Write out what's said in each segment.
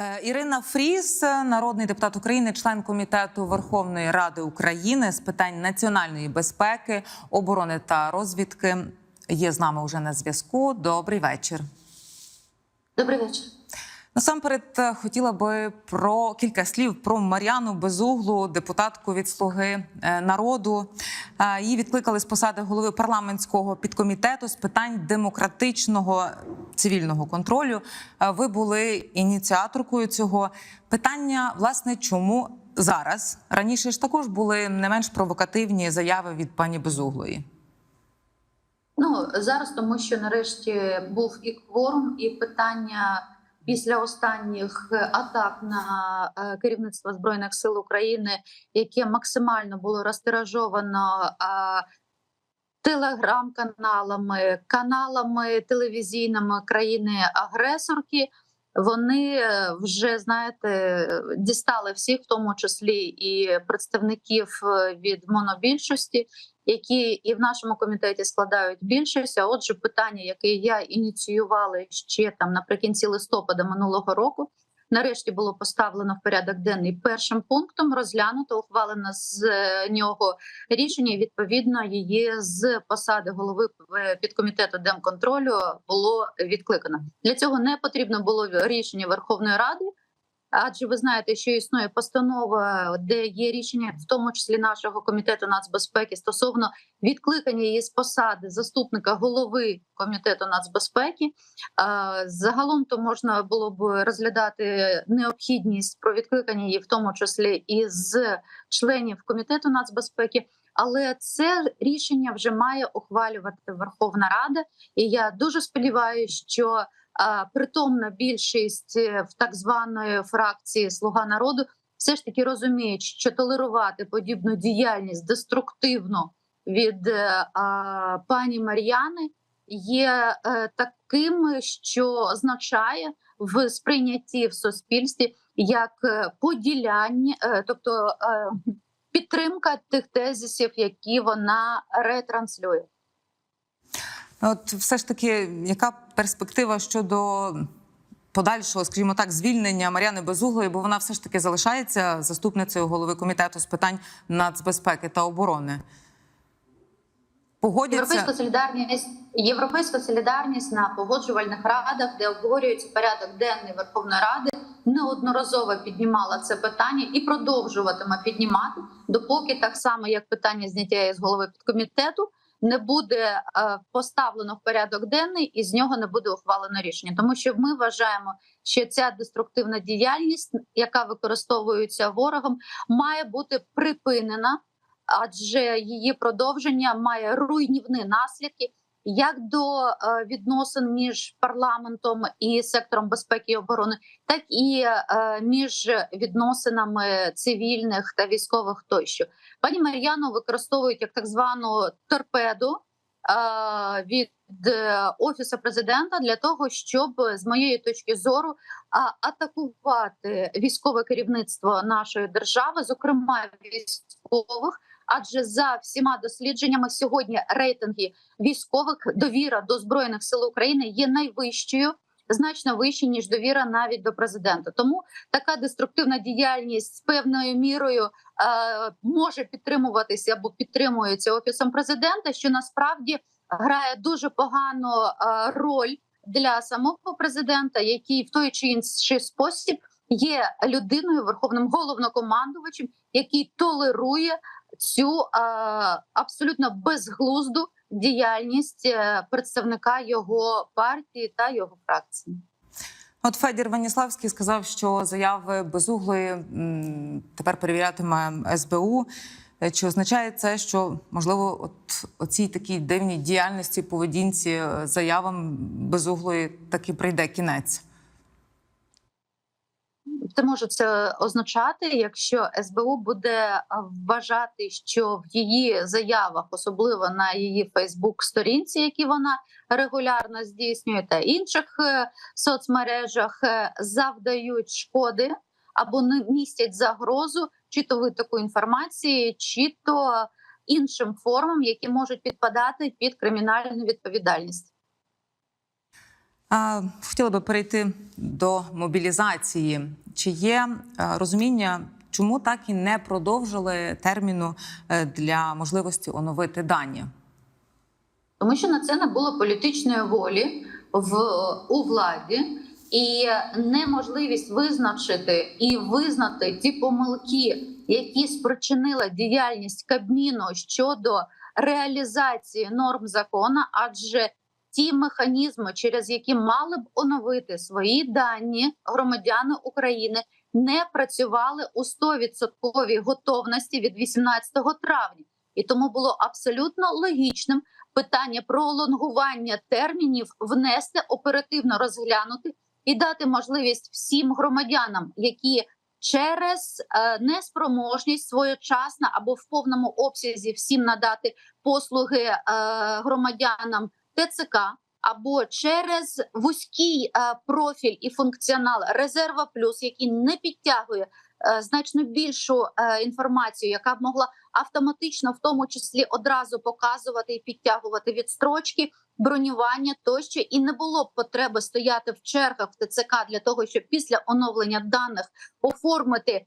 Е, Ірина Фріс, народний депутат України, член комітету Верховної Ради України з питань національної безпеки, оборони та розвідки, є з нами уже на зв'язку. Добрий вечір. Добрий вечір. Насамперед е, хотіла би про кілька слів про Мар'яну Безуглу, депутатку від Слуги е, народу. Е, Її відкликали з посади голови парламентського підкомітету з питань демократичного цивільного контролю. Ви були ініціаторкою цього питання. Власне, чому зараз раніше ж також були не менш провокативні заяви від пані Безуглої. Ну зараз тому, що нарешті був і кворум, і питання після останніх атак на е, керівництво збройних сил України, яке максимально було розтиражовано. е, Телеграм-каналами, каналами телевізійними країни-агресорки, вони е, вже знаєте дістали всіх, в тому числі і представників е, від монобільшості, які і в нашому комітеті складають більшість. А отже, питання, яке я ініціювала ще там наприкінці листопада минулого року, нарешті було поставлено в порядок денний першим пунктом. Розглянуто, ухвалено з е, нього рішення. і, Відповідно, її з посади голови е, підкомітету демконтролю було відкликано. Для цього не потрібно було рішення Верховної Ради. Адже ви знаєте, що існує постанова, де є рішення, в тому числі нашого комітету нацбезпеки, стосовно відкликання її з посади заступника голови комітету нацбезпеки. Загалом то можна було б розглядати необхідність про відкликання її, в тому числі і з членів комітету нацбезпеки. Але це рішення вже має ухвалювати Верховна Рада, і я дуже сподіваюся, що притомна більшість е, в так званої фракції Слуга народу все ж таки розуміють, що толерувати подібну діяльність деструктивну від е, пані Мар'яни є е, таким, що означає в сприйнятті в суспільстві як поділяння, тобто підтримка тих тезисів, які вона ретранслює. От все ж таки, яка перспектива щодо подальшого, скажімо так, звільнення Мар'яни Безуглої, бо вона все ж таки залишається заступницею голови комітету з питань нацбезпеки та оборони? Європейська солідарність, європейська солідарність на погоджувальних радах, де обговорюється порядок денний Верховної Ради, неодноразово піднімала це питання і продовжуватиме піднімати, допоки так само як питання зняття з голови підкомітету не буде е, поставлено в порядок денний і з нього не буде ухвалено рішення, тому що ми вважаємо, що ця деструктивна діяльність, яка використовується ворогом, має бути припинена, адже її продовження має руйнівні наслідки. Як до е, відносин між парламентом і сектором безпеки і оборони, так і е, між відносинами цивільних та військових тощо, пані Мар'яну використовують як так звану торпеду е, від офісу президента для того, щоб з моєї точки зору атакувати військове керівництво нашої держави, зокрема військових. Адже за всіма дослідженнями сьогодні рейтинги військових довіра до збройних сил України є найвищою, значно вищою, ніж довіра навіть до президента. Тому така деструктивна діяльність з певною мірою е, може підтримуватися або підтримується офісом президента, що насправді грає дуже погану е, роль для самого президента, який в той чи інший спосіб є людиною верховним головнокомандувачем, який толерує цю абсолютно безглузду діяльність е, представника його партії та його фракції. От Федір Ваніславський сказав, що заяви безуглої тепер перевірятиме СБУ. Е, Чи означає це, що можливо, от оцій такій дивній діяльності, поведінці, е, заявам безуглої таки прийде кінець? Це може це означати, якщо СБУ буде вважати, що в її заявах, особливо на її Фейсбук-сторінці, які вона регулярно здійснює, та інших е, соцмережах е, завдають шкоди або не містять загрозу, чи то витоку інформації, чи то іншим формам, які можуть підпадати під кримінальну відповідальність. Хотіла би перейти до мобілізації. Чи є е, розуміння, чому так і не продовжили терміну е, для можливості оновити дані? тому що на це не було політичної волі в у владі, і неможливість визначити і визнати ті помилки, які спричинила діяльність Кабміну щодо реалізації норм закона, адже ті механізми, через які мали б оновити свої дані громадяни України, не працювали у 100% готовності від 18 травня, і тому було абсолютно логічним питання пролонгування термінів внести оперативно розглянути і дати можливість всім громадянам, які через е, неспроможність своєчасно або в повному обсязі всім надати послуги е, громадянам ТЦК. Або через вузький е, профіль і функціонал резерва плюс, який не підтягує е, значно більшу е, інформацію, яка б могла автоматично, в тому числі, одразу показувати і підтягувати відстрочки, бронювання тощо, і не було б потреби стояти в чергах в ТЦК для того, щоб після оновлення даних оформити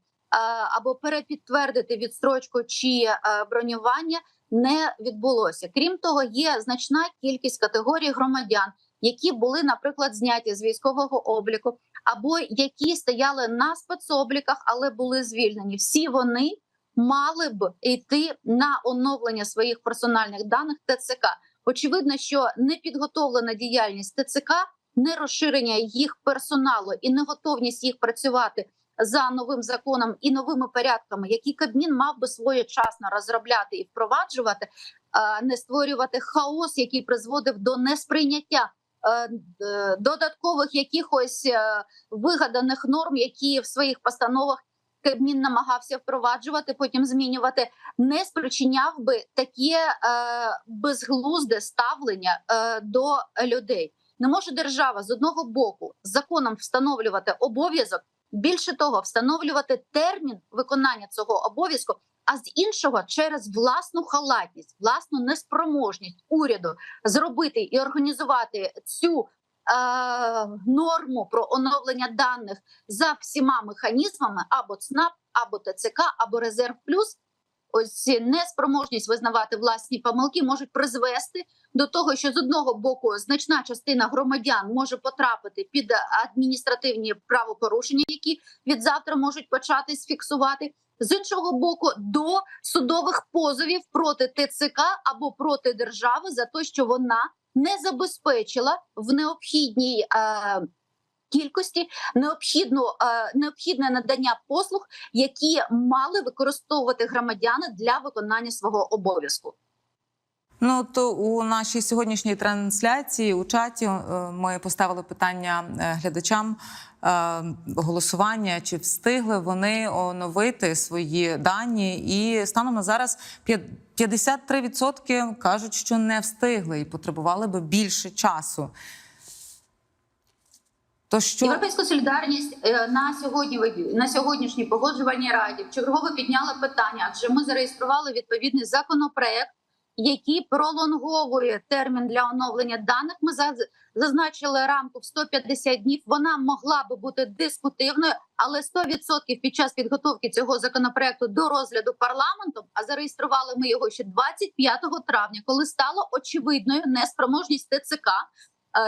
або перепідтвердити відстрочку чи бронювання. Не відбулося. Крім того, є значна кількість категорій громадян, які були, наприклад, зняті з військового обліку, або які стояли на спецобліках, але були звільнені. Всі вони мали б йти на оновлення своїх персональних даних ТЦК. Очевидно, що непідготовлена діяльність ТЦК, не розширення їх персоналу і неготовність їх працювати за новим законом і новими порядками, які Кабмін мав би своєчасно розробляти і впроваджувати, а не створювати хаос, який призводив до несприйняття. е, е, Додаткових якихось е, вигаданих норм, які в своїх постановах Кабмін намагався впроваджувати, потім змінювати, не спричиняв би таке е, безглузде ставлення е, до людей. Не може держава з одного боку законом встановлювати обов'язок, більше того, встановлювати термін виконання цього обов'язку, а з іншого через власну халатність, власну неспроможність уряду зробити і організувати цю е, норму про оновлення даних за всіма механізмами або ЦНАП, або ТЦК, або Резерв Плюс. Ось неспроможність визнавати власні помилки можуть призвести до того, що з одного боку значна частина громадян може потрапити під адміністративні правопорушення, які від завтра можуть початись фіксувати. З іншого боку, до судових позовів проти ТЦК або проти держави за те, що вона не забезпечила в необхідній е, кількості необхідну е, необхідне надання послуг, які мали використовувати громадяни для виконання свого обов'язку. Ну то у нашій сьогоднішній трансляції у чаті е, ми поставили питання е, глядачам е, голосування, чи встигли вони оновити свої дані, і станом на зараз п'ят- 53% кажуть, що не встигли і потребували би більше часу. То що Європейська солідарність е, на сьогодні на сьогоднішній погоджувальній раді вчергово підняла питання, адже ми зареєстрували відповідний законопроект, який пролонговує термін для оновлення даних. Ми зазначили рамку в 150 днів. Вона могла би бути дискутивною, але 100% під час підготовки цього законопроекту до розгляду парламентом, а зареєстрували ми його ще 25 травня, коли стало очевидною неспроможність ТЦК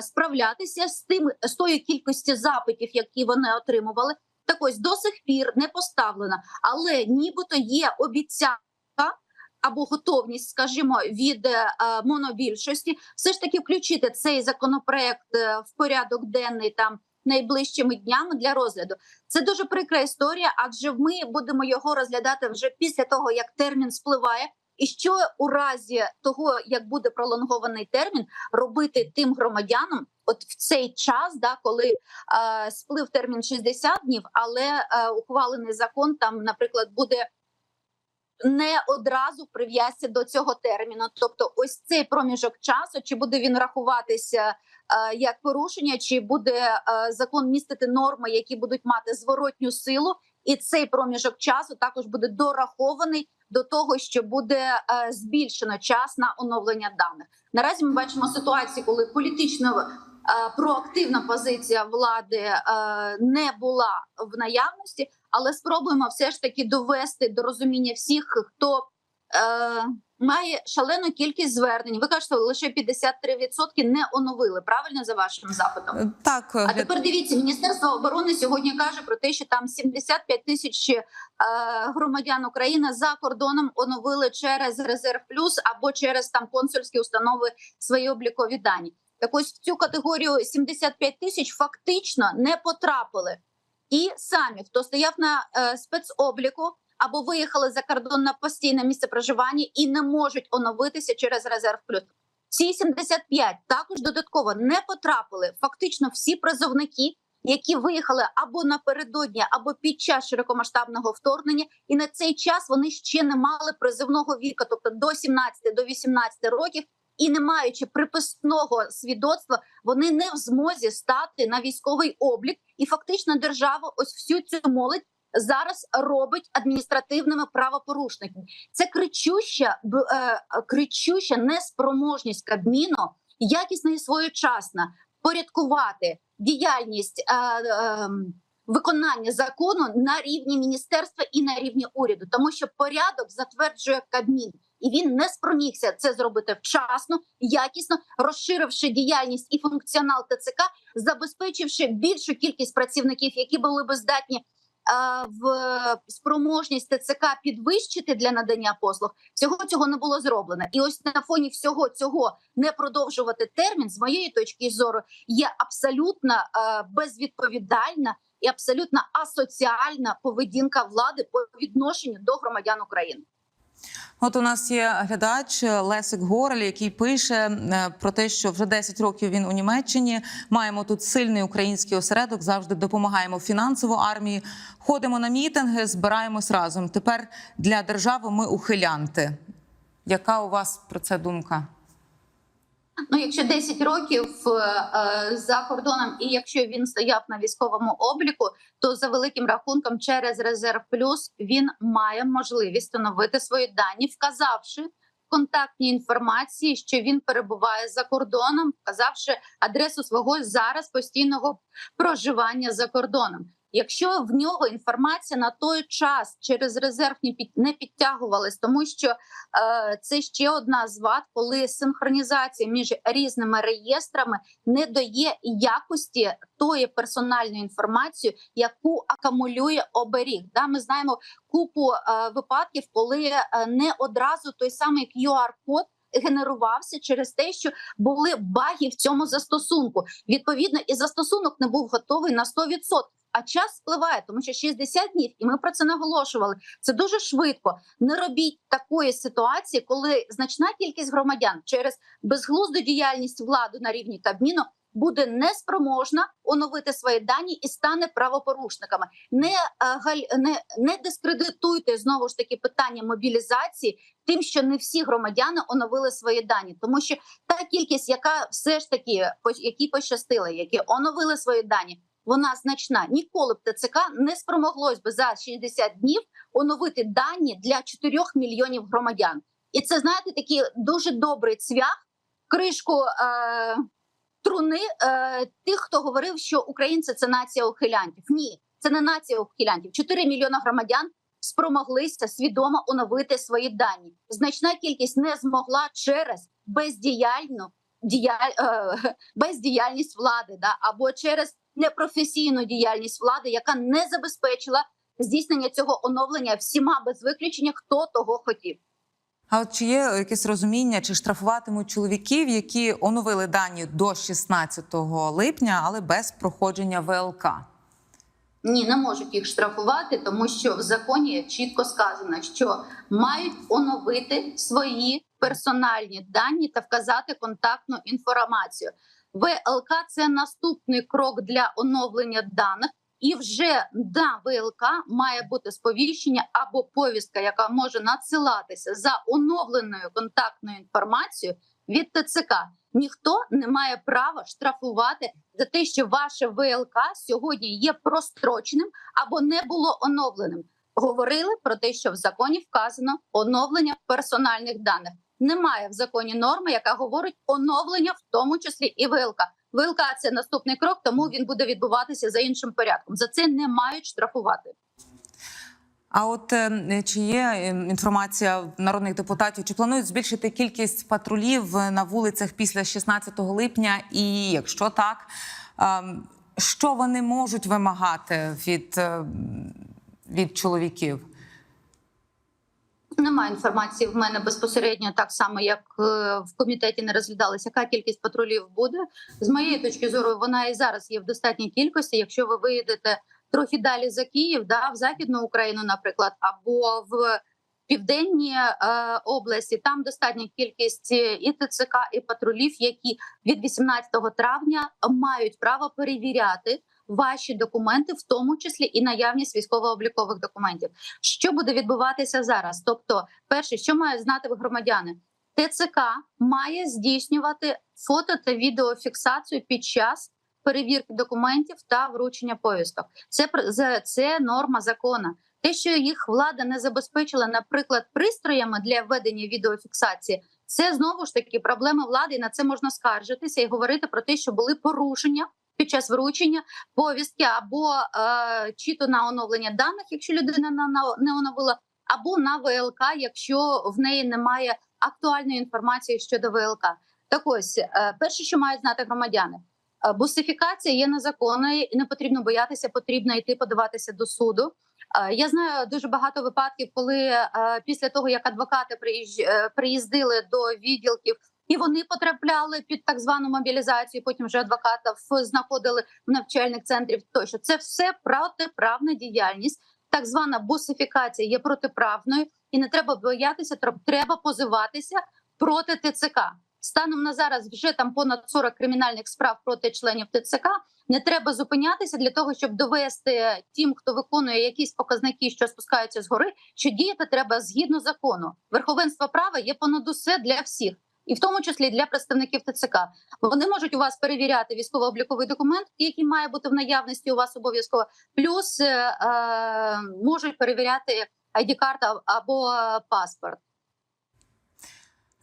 справлятися з тим з тою кількістю запитів, які вони отримували. Так ось до сих пір не поставлена, але нібито є обіцянка або готовність, скажімо, від е, е, монобільшості, все ж таки включити цей законопроект е, в порядок денний там найближчими днями для розгляду. Це дуже прикра історія, адже ми будемо його розглядати вже після того, як термін спливає. І що у разі того, як буде пролонгований термін, робити тим громадянам, от в цей час, да, коли е, сплив термін 60 днів, але е, ухвалений закон там, наприклад, буде не одразу прив'язці до цього терміну. Тобто, ось цей проміжок часу, чи буде він рахуватися е, як порушення, чи буде е, закон містити норми, які будуть мати зворотню силу, і цей проміжок часу також буде дорахований до того, що буде е, збільшено час на оновлення даних. Наразі ми бачимо ситуацію, коли політично проактивна позиція влади е, не була в наявності, але спробуємо все ж таки довести до розуміння всіх, хто е, має шалену кількість звернень. Ви кажете, лише 53% не оновили. Правильно за вашим запитом? Е, Так, А тепер дивіться, Міністерство оборони сьогодні каже про те, що там 75 тисяч е, громадян України за кордоном оновили через резерв плюс або через там консульські установи свої облікові дані. Так ось в цю категорію 75 тисяч фактично не потрапили. І самі, хто стояв на е, спецобліку або виїхали за кордон на постійне місце проживання і не можуть оновитися через резерв плюс. Ці 75 також додатково не потрапили. Фактично всі призовники, які виїхали або напередодні, або під час широкомасштабного вторгнення, і на цей час вони ще не мали призовного віку, тобто до 17 до 18 років, і не маючи приписного свідоцтва, вони не в змозі стати на військовий облік. І фактично держава ось всю цю молодь зараз робить адміністративними правопорушниками. Це кричуща е, кричуща неспроможність Кабміну якісно і своєчасно порядкувати діяльність е, е, виконання закону на рівні міністерства і на рівні уряду, тому що порядок затверджує Кабмін. І він не спромігся це зробити вчасно, якісно розширивши діяльність і функціонал ТЦК, забезпечивши більшу кількість працівників, які були би здатні в спроможність ТЦК підвищити для надання послуг. Всього цього не було зроблено. І ось на фоні всього цього не продовжувати термін, з моєї точки зору, є абсолютно е, безвідповідальна і абсолютно асоціальна поведінка влади по відношенню до громадян України. От у нас є глядач Лесик Горель, який пише е, про те, що вже 10 років він у Німеччині. Маємо тут сильний український осередок, завжди допомагаємо фінансово армії. Ходимо на мітинги, збираємось разом. Тепер для держави ми ухилянти. Яка у вас про це думка? Ну, якщо 10 років е, е, за кордоном, і якщо він стояв на військовому обліку, то за великим рахунком через резерв плюс він має можливість встановити свої дані, вказавши в контактній інформації, що він перебуває за кордоном, вказавши адресу свого зараз постійного проживання за кордоном. Якщо в нього інформація на той час через резерв не підтягувалась, тому що е, це ще одна з вад, коли синхронізація між різними реєстрами не дає якості тої персональної інформації, яку акумулює оберіг. Да, ми знаємо купу е, випадків, коли е, не одразу той самий QR-код генерувався через те, що були баги в цьому застосунку. Відповідно, і застосунок не був готовий на 100%. А час спливає, тому що 60 днів, і ми про це наголошували. Це дуже швидко. Не робіть такої ситуації, коли значна кількість громадян через безглузду діяльність влади на рівні Кабміну буде неспроможна оновити свої дані і стане правопорушниками. Не, е, не, не дискредитуйте знову ж таки питання мобілізації тим, що не всі громадяни оновили свої дані, тому що та кількість, яка все ж таки які пощастили, які оновили свої дані. Вона значна. Ніколи б ТЦК не спромоглось би за 60 днів оновити дані для 4 мільйонів громадян. І це знаєте такий дуже добрий цвях, кришку е, труни е, тих, хто говорив, що українці це нація ухилянтів. Ні, це не нація ухилянтів. 4 мільйона громадян спромоглися свідомо оновити свої дані. Значна кількість не змогла через бездіяльну діяль, е, бездіяльність влади, да або через непрофесійну діяльність влади, яка не забезпечила здійснення цього оновлення всіма без виключення, хто того хотів. А от чи є якесь розуміння, чи штрафуватимуть чоловіків, які оновили дані до 16 липня, але без проходження ВЛК? Ні, не можуть їх штрафувати, тому що в законі чітко сказано, що мають оновити свої персональні дані та вказати контактну інформацію. ВЛК це наступний крок для оновлення даних, і вже на ВЛК має бути сповіщення або повістка, яка може надсилатися за оновленою контактною інформацією від ТЦК. Ніхто не має права штрафувати за те, що ваше ВЛК сьогодні є простроченим або не було оновленим. Говорили про те, що в законі вказано оновлення персональних даних. Немає в законі норми, яка говорить оновлення, в тому числі і ВЛК. ВЛК – це наступний крок, тому він буде відбуватися за іншим порядком. За це не мають штрафувати. А от е, чи є е, інформація народних депутатів, чи планують збільшити кількість патрулів на вулицях після 16 липня? І якщо так, що вони можуть вимагати від, е, від чоловіків? Немає інформації в мене безпосередньо, так само як е, в комітеті не розглядалася, яка кількість патрулів буде. З моєї точки зору, вона і зараз є в достатній кількості. Якщо ви виїдете трохи далі за Київ, да, в Західну Україну, наприклад, або в південні е, області, там достатня кількість і ТЦК, і патрулів, які від 18 травня мають право перевіряти ваші документи, в тому числі і наявність військово-облікових документів. Що буде відбуватися зараз? Тобто, перше, що мають знати громадяни, ТЦК має здійснювати фото та відеофіксацію під час перевірки документів та вручення повісток. Це це норма закону. Те, що їх влада не забезпечила, наприклад, пристроями для ведення відеофіксації, це знову ж таки проблема влади. і На це можна скаржитися і говорити про те, що були порушення під час вручення повістки, або е, чи то на оновлення даних, якщо людина на, на не оновила, або на ВЛК, якщо в неї немає актуальної інформації щодо ВЛК. Так ось е, перше, що мають знати громадяни. е, Бусифікація є незаконною і не потрібно боятися, потрібно йти подаватися до суду. Е, Я знаю дуже багато випадків, коли е, після того як адвокати приїздили до відділків і вони потрапляли під так звану мобілізацію. Потім вже адвокатів знаходили в навчальних центрів. Тощо це все протиправна діяльність. Так звана бусифікація є протиправною, і не треба боятися. Треба позиватися проти ТЦК. Станом на зараз вже там понад 40 кримінальних справ проти членів ТЦК. Не треба зупинятися для того, щоб довести тим, хто виконує якісь показники, що спускаються згори, що діяти треба згідно закону. Верховенство права є понад усе для всіх, і в тому числі для представників ТЦК. Вони можуть у вас перевіряти військово-обліковий документ, який має бути в наявності у вас обов'язково. Плюс е, е, можуть перевіряти ID-карта або е, паспорт.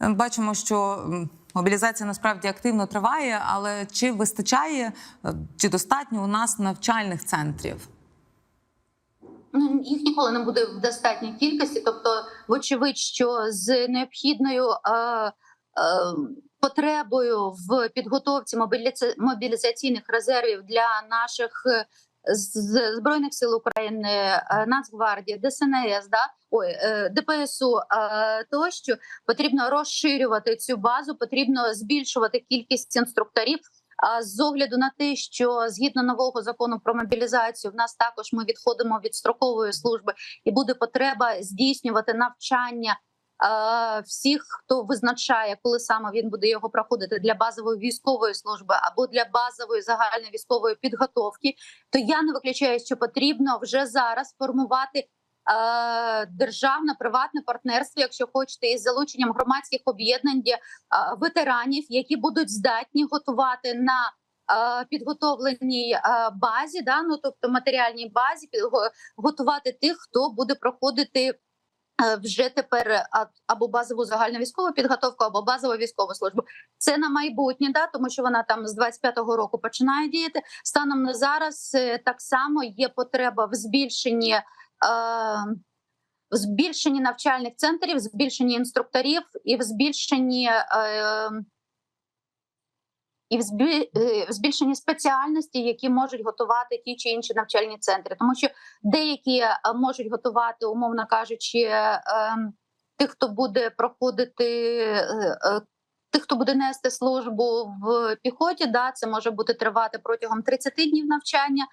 Е, Бачимо, що мобілізація насправді активно триває, але чи вистачає е, чи достатньо у нас навчальних центрів? Ну, їх ніколи не буде в достатній кількості. Тобто, вочевидь, що з необхідною е, потребою в підготовці мобілізаційних резервів для наших е, збройних сил України, е, Нацгвардії, ДСНС, да ой, е, ДПСУ е, тощо потрібно розширювати цю базу, потрібно збільшувати кількість інструкторів. А з огляду на те, що згідно нового закону про мобілізацію, в нас також ми відходимо від строкової служби, і буде потреба здійснювати навчання е, всіх, хто визначає, коли саме він буде його проходити для базової військової служби або для базової загальної військової підготовки. То я не виключаю, що потрібно вже зараз формувати. е, Державне приватне партнерство, якщо хочете, із залученням громадських об'єднань е, ветеранів, які будуть здатні готувати на е, підготовленій е, базі, да, ну тобто матеріальній базі, готувати тих, хто буде проходити е, вже тепер е, або базову загальну військову підготовку, або базову військову службу. Це на майбутнє, да, тому що вона там з 25-го року починає діяти. Станом на зараз е, так само є потреба в збільшенні. Е, в збільшенні навчальних центрів, в збільшенні інструкторів і в збільшенні е, і в е, збільшенні спеціальності, які можуть готувати ті чи інші навчальні центри, тому що деякі е, можуть готувати, умовно кажучи, е, ем, тих, хто буде проходити. Тих, хто буде нести службу в піхоті, да, це може бути тривати протягом 30 днів навчання.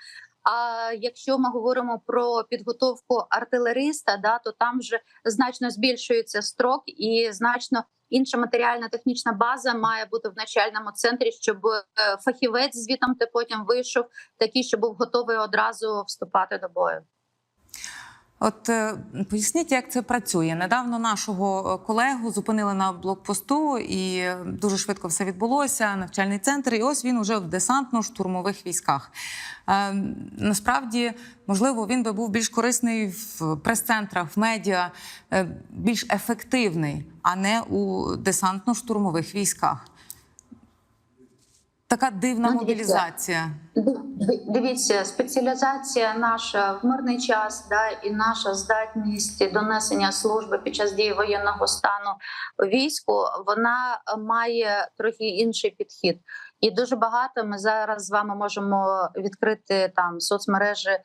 А якщо ми говоримо про підготовку артилериста, да, то там вже значно збільшується строк і значно інша матеріальна технічна база має бути в начальному центрі, щоб е, фахівець звітом ти потім вийшов, такий, що був готовий одразу вступати до бою. От е, поясніть, як це працює. Недавно нашого е, колегу зупинили на блокпосту, і е, дуже швидко все відбулося. Навчальний центр, і ось він уже в десантно-штурмових військах. Е, насправді, можливо, він би був більш корисний в прес-центрах, в медіа, більш ефективний, а не у десантно-штурмових військах. Така дивна Ну, мобілізація. Ди- Дивіться, спеціалізація наша в мирний час, да, і наша здатність донесення служби під час дії воєнного стану війську, вона має трохи інший підхід. І дуже багато ми зараз з вами можемо відкрити там соцмережі е,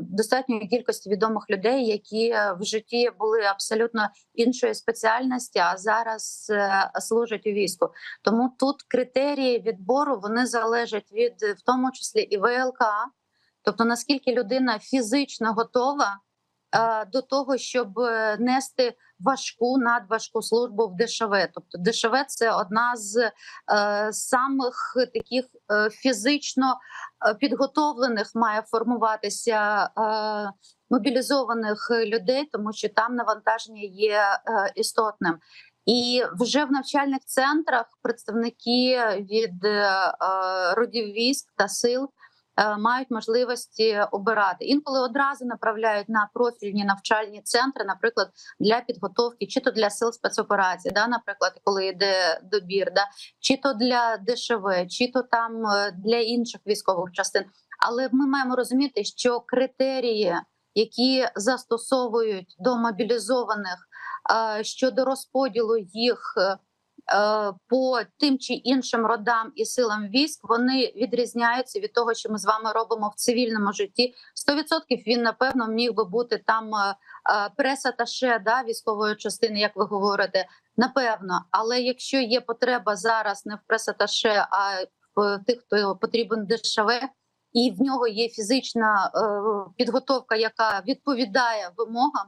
достатньої кількості відомих людей, які е, в житті були абсолютно іншої спеціальності, а зараз е, служать у війську. Тому тут критерії відбору вони залежать від в тому числі і ВЛК, тобто наскільки людина фізично готова до того, щоб е, нести важку надважку службу в ДШВ. Тобто ДШВ – це одна з е, самих таких е, фізично підготовлених має формуватися. Мобілізованих людей, тому що там навантаження є е, істотним, і вже в навчальних центрах представники від е, родів військ та сил мають можливості обирати. Інколи одразу направляють на профільні навчальні центри, наприклад, для підготовки, чи то для сил спецоперацій, да, наприклад, коли йде добір, да, чи то для ДШВ, чи то там е, для інших військових частин. Але ми маємо розуміти, що критерії, які застосовують до мобілізованих е, щодо розподілу їх е, е, по тим чи іншим родам і силам військ, вони відрізняються від того, що ми з вами робимо в цивільному житті. 100% він напевно міг би бути там е, е, да, військової частини, як ви говорите. Напевно, але якщо є потреба зараз не в прес-аташе, а в тих, хто потрібен ДШВ, і в нього є фізична е, підготовка, яка відповідає вимогам,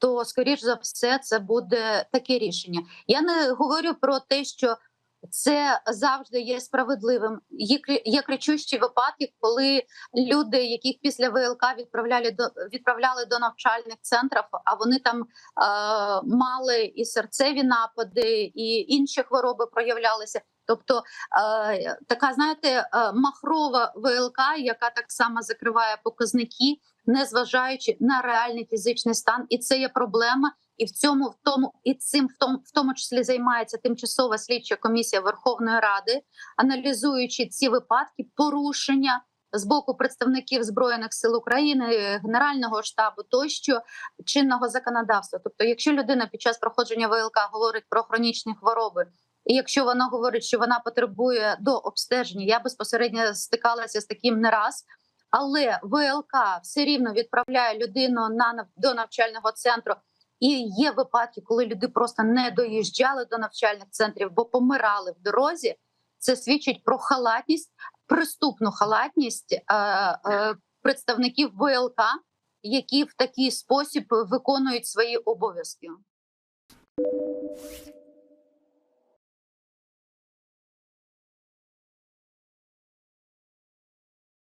то скоріш за все це буде таке рішення. Я не говорю про те, що це завжди є справедливим. Є кричущі випадки, коли люди, яких після ВЛК відправляли до відправляли до навчальних центрів, а вони там е, мали і серцеві напади, і інші хвороби проявлялися. Тобто е, така, знаєте, е, махрова ВЛК, яка так само закриває показники, незважаючи на реальний фізичний стан, і це є проблема. І в цьому в тому і цим в тому в тому числі займається тимчасова слідча комісія Верховної Ради, аналізуючи ці випадки порушення з боку представників збройних сил України, Генерального штабу тощо чинного законодавства. Тобто, якщо людина під час проходження ВЛК говорить про хронічні хвороби. І якщо вона говорить, що вона потребує до обстеження, я безпосередньо стикалася з таким не раз. Але ВЛК все рівно відправляє людину на до навчального центру. І є випадки, коли люди просто не доїжджали до навчальних центрів, бо помирали в дорозі. Це свідчить про халатність, приступну халатність е, е, представників ВЛК, які в такий спосіб виконують свої обов'язки.